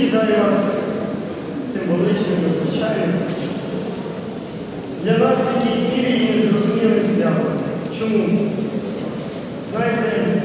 вітаю вас величним надзвичайним. Для нас якісь мірі зрозуміли свято. Чому? Знаєте,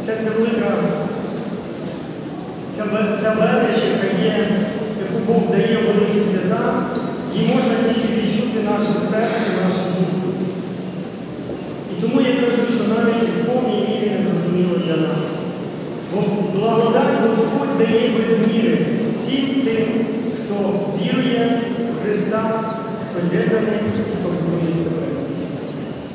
вся ця велика, ця, ве- ця велич, яка є, яку Бог дає в великі свята, її можна тільки відчути нашим серцем, нашим духом. І тому я кажу, що навіть і в повній мірі не зрозуміло для нас. Бо благодать Господь дає без міри всім тим, хто вірує в Христа, хто йде за ним, хто боронить себе.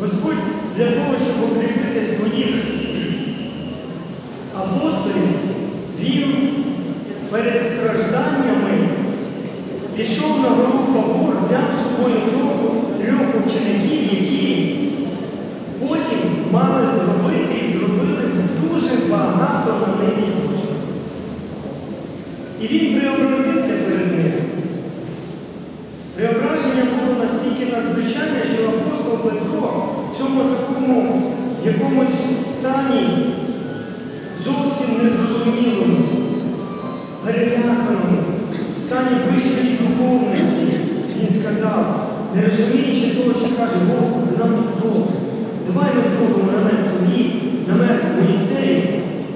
Господь для того, щоб укріпити своїх апостолів, він перед стражданнями пішов на гору Фавор, взяв з собою трьох, учеників, які потім мали зробити і зробили дуже багато на небі Божого. І він преобразився перед ними. Преображення було настільки надзвичайне, що апостол Петро в цьому такому якомусь стані зовсім незрозумілому, переляканому, в стані вищої духовності, він сказав, не розуміючи того, що каже, Господи, нам тут добре. Давай ми зробимо намет тобі, намет Моїсею,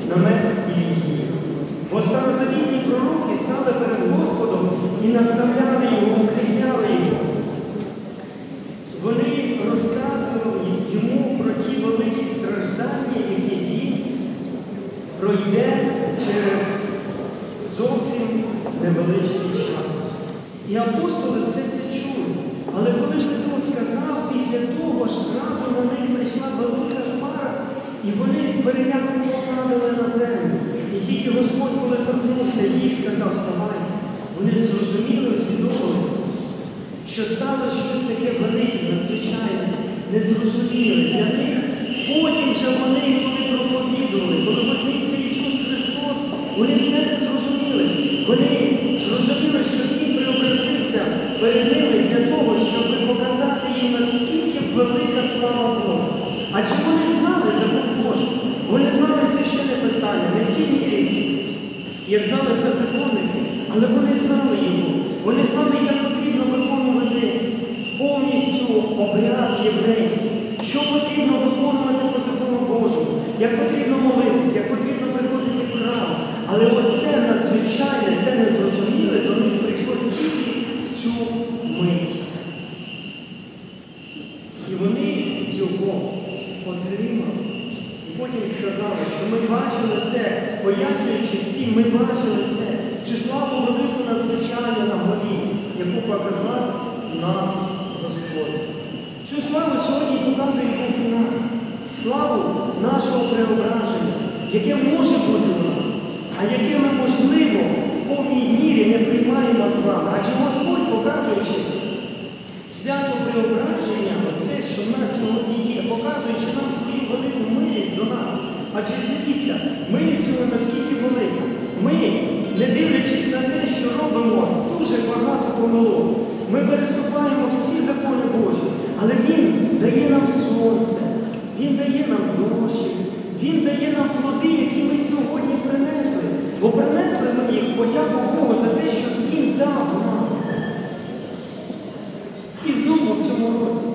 намет Ілії. Бо старозавітні пророки стали перед Господом і наставляли його, укріпляли його. Йому про ті великі страждання, які він пройде через зовсім невеличкий час. І апостоли все це чули. Але коли Петро сказав, після того ж зразу на них прийшла велика хмара, і вони з переляком попадали на землю. І тільки Господь, коли торкнувся їх, сказав, вставайте. Вони зрозуміли, усвідомили, що сталося щось таке велике, надзвичайне, незрозуміле для них. Потім вже вони, коли проповідували, коли вознісся Ісус Христос, вони все це зрозуміли. Вони зрозуміли, що Він преобразився перед ними для того, щоб показати їм, наскільки велика слава Божа. Адже вони знали закон Божий, вони знали священне Писання, не в тій мірі, як знали це законники, але вони знали його. Вони знали, як як потрібно молитися, як потрібно приходити в храм. Але оце надзвичайне, те незрозуміле, до них прийшло тільки в цю мить. І вони його отримали. І потім сказали, що ми бачили це, пояснюючи всім, ми бачили це, цю славу велику надзвичайну на горі, яку показав нам Господь. Цю славу сьогодні показує Бог нам. Славу нашого преображення, яке може бути у нас, а яке ми, можливо, в повній мірі не приймаємо з вами. Адже Господь, показуючи свято преображення, Бо принесли ми їх, подяку Богу за те, що Він дав нам. І знову в цьому році,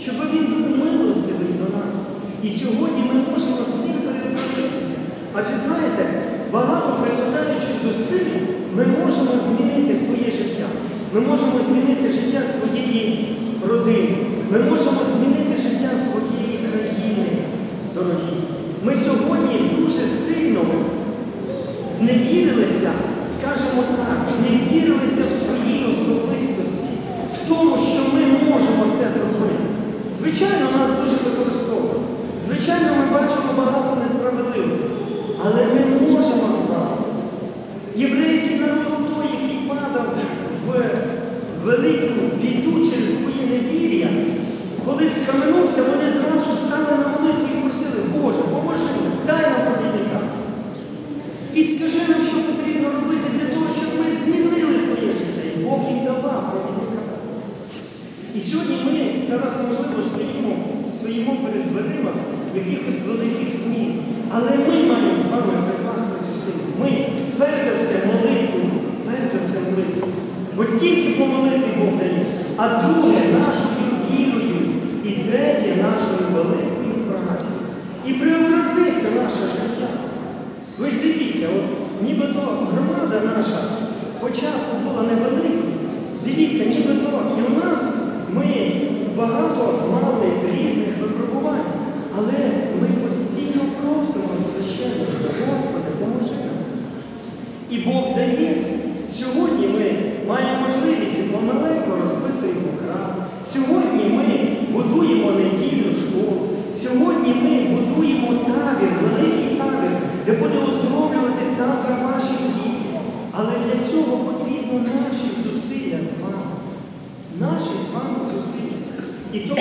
щоб він був милостивий до нас. І сьогодні ми можемо з ним переобразитися. Адже знаєте, багато прикладаючи зусиль, ми можемо змінити своє життя. Ми можемо змінити життя своєї родини. Ми можемо змінити життя своєї країни, дорогі. Ми сьогодні зневірилися, скажімо так, зневірилися в своїй особистості, в тому, що ми можемо це зробити. Звичайно, нас дуже використовують. Звичайно, ми бачимо багато несправедливості, але ми можемо з вами. Єврейський народ той, який падав в велику біду через своє невір'я, коли скаменувся, вони зразу стали на молитву і просили, Боже, поможи нам, дай нам провідника. Підскажи нам, що потрібно робити для того, щоб ми змінили своє життя. І Бог їм давав провідника. І сьогодні ми зараз, можливо, стоїмо, стоїмо перед дверима якихось великих змін. Але ми маємо з вами прикласти зусиль. Ми, перш за все, молитву, перш за все молитву. Бо тільки по молитві Бог дає. А друге нашою вірою. І третє нашою великою працею. І преобразиться наше життя. Ви ж дивіться, от нібито громада наша спочатку була невелика. Дивіться, нібито і у нас ми багато мали різних випробувань, але ми постійно просимо священника, Господи, поможи нам. І Бог дає. Сьогодні ми маємо можливість і помаленько розписуємо храм. Сьогодні ми будуємо недільну школу. Сьогодні ми будуємо табір, великий табір, де буде оздоровлювати завтра ваші діти. Але для цього потрібно наші зусилля з вами. Наші з вами зусилля. І тому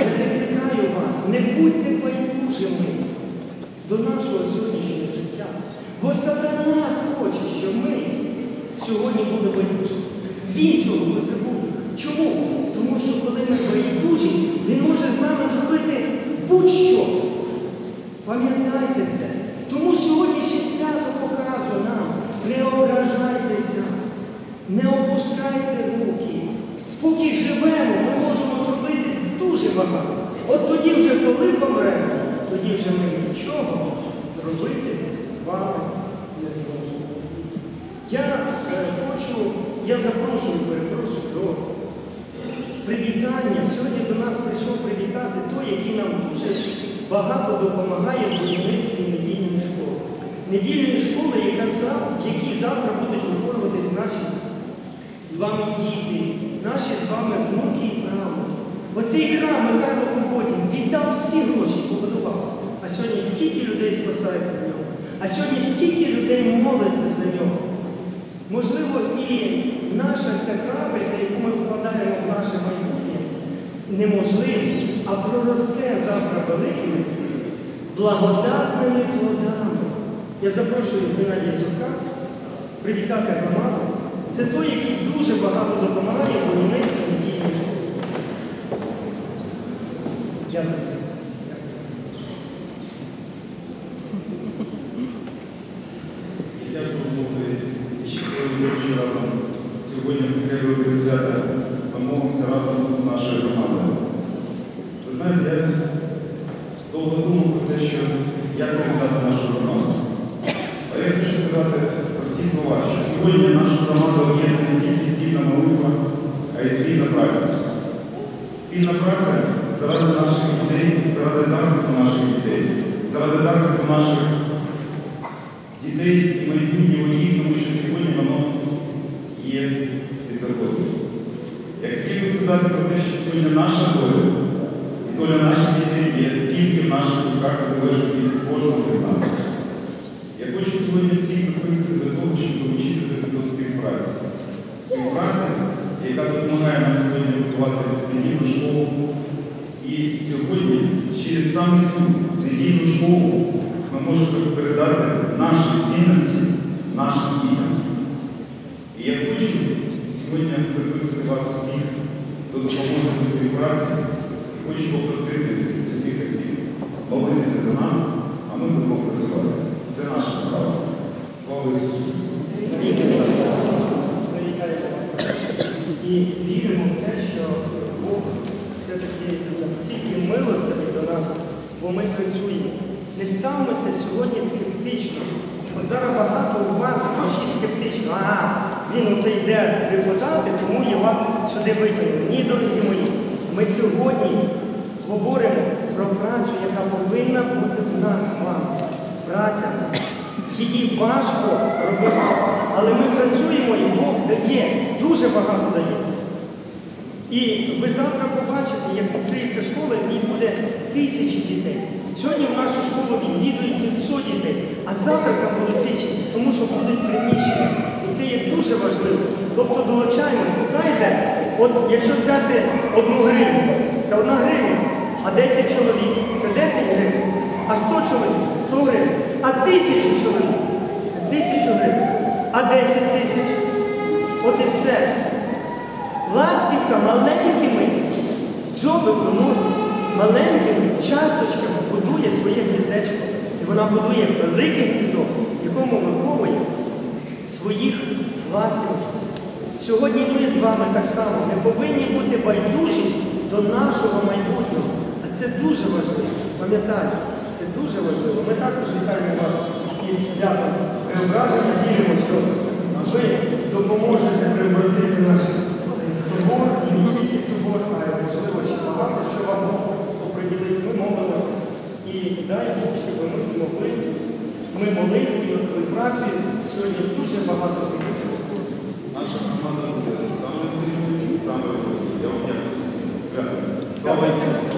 я закликаю вас, не будьте байдужими до нашого сьогоднішнього життя. Бо сатана хоче, щоб ми сьогодні були байдужими. Він цього потребує. Чому? Тому що коли ми байдужі, він може з нами зробити будь-що. Пам'ятайте це. Тому сьогоднішнє свято показує нам, не ображайтеся, не опускайте руки. Поки живемо, ми можемо зробити дуже багато. От тоді вже, коли помремо, тоді вже ми нічого зробити з вами не зможемо. Я е, хочу, я запрошую, перепрошую до привітання. Сьогодні до нас прийшов привітати той, який нам дуже багато допомагає в будівництві недільної школи. Недільної школи, яка завтра з вами діти, наші з вами внуки і правнуки. Оцей храм Михайло Куботін віддав всі гроші, побудував. А сьогодні скільки людей спасається в нього? А сьогодні скільки людей молиться за нього? Можливо, і наша ця крапелька, яку ми вкладаємо в наше майбутнє, неможливо, а проросте завтра великими благодатними плодами. Я запрошую Геннадія Зубка привітати громаду. Це той, який дуже багато допомагає у німецькій недільної школі. Дякую. Дякую Богу і разом сьогодні треба велике свято помолимося разом з нашою громадою. Ви знаєте, я довго думав про те, що як привітати нашу громаду. А я хочу сказати прості слова, що сьогодні наша громада об'єднана не тільки спільна молитва, а й спільна праця. Спільна праця заради наших дітей, заради захисту наших дітей, заради захисту наших дітей і майбутнього їх, тому що сьогодні воно є під загрозою. Я хотів би сказати про те, що сьогодні наша доля і доля наших дітей є тільки в наших руках і залежить від кожного з нас. Я хочу сьогодні всіх закликати для того, щоб долучитися до співпраці. Співпраці, яка допомагає нам сьогодні будувати недільну школу. І сьогодні через саме цю недільну школу ми можемо передати наші цінності нашим дітям. І я хочу сьогодні закликати вас всіх до допомоги до співпраці і хочу попросити святих отців молитися за нас, а ми будемо працювати. Це наша справа. Слава Ісусу Христу! І віримо в те, що Бог все-таки настільки милостивий до нас, бо ми працюємо. Не ставимося сьогодні скептично. От зараз багато у вас душі скептично. Ага, він ото йде в депутати, тому його сюди витягнули. Ні, дорогі мої. Ми сьогодні говоримо про працю, яка повинна бути в нас з вами. Праця. Її важко робити, але ми працюємо і Бог дає, дуже багато дає. І ви завтра побачите, як відкриється школа, в ній буде тисячі дітей. Сьогодні в нашу школу відвідують 500 дітей, а завтра там будуть тисячі, тому що будуть приміщення. І це є дуже важливо. Тобто долучаємося. Знаєте, от якщо взяти одну гривню, це одна гривня, а 10 чоловік це 10 гривень, а 100 чоловік це 100 гривень, а тисячу чоловік це тисячу гривень, а 10 тисяч. От і все. Ластівка маленькими дзьоби поносить, маленькими часточками будує своє гніздечко. І вона будує велике гніздо, в якому виховує своїх ластівочок, Сьогодні ми з вами так само не повинні бути байдужі до нашого майбутнього. А це дуже важливо. Пам'ятайте, це дуже важливо. Ми також вітаємо вас із святом преображення. Віримо, що ви допоможете преобразити наш собор, і не тільки собор, а й можливо ще багато що вам оприділити. Ми молимося. І дай Бог, щоб ми змогли. Ми молитвою, ми працею сьогодні дуже багато зробили. Наша команда буде саме сильною саме. Я вам дякую. Свято. Слава Ісусу!